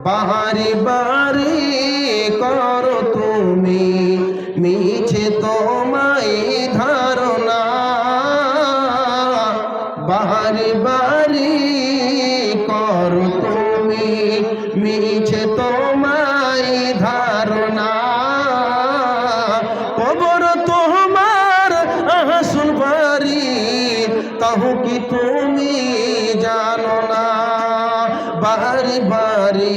বাহারি বাড়ি কর তুমি মিছে তোমায় ধারণা। বাহারি বাড়ি কর তুমি মিছে তোমায় ধারণা। বাড়ি বাড়ি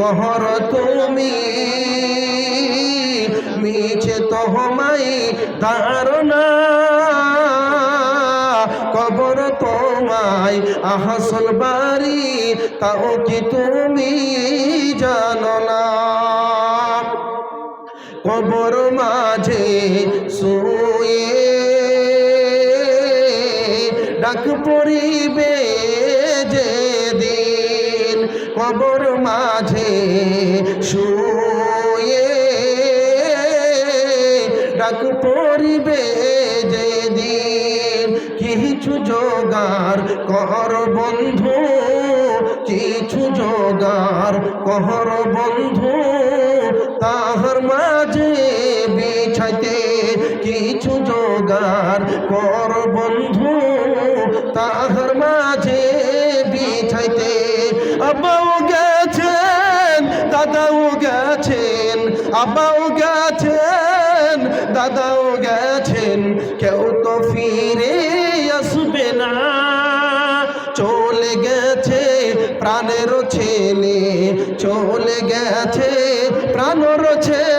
কহর তুমি। মিছে তোহমাই ধারণা, কবর তোমায় আহসল বাড়ি, তাও কি তুমি জানো না? কবর মাঝে শুয়ে ডাক পড়িবে যে কবর মাঝে শুয়ে ডাক পড়িবে যে দিন কিছু জোগার কর বন্ধু, কিছু জোগার কহর বন্ধু, তাহার মাঝে বিছাইতে কিছু জোগার কর বন্ধু, তাহার আব্বাও গেছেন, দাদাও গেছেন, আব্বাও গেছেন, দাদাও গেছেন। কেউ তো ফিরে আসবে না। চলে গেছে প্রাণের ছেলে, চলে গেছে প্রাণর ছেলে।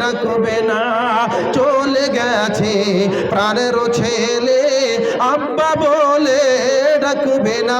ডাকবে না চলে গেছে প্রাণেরও ছেলে আব্বা বলে ডাকবে না।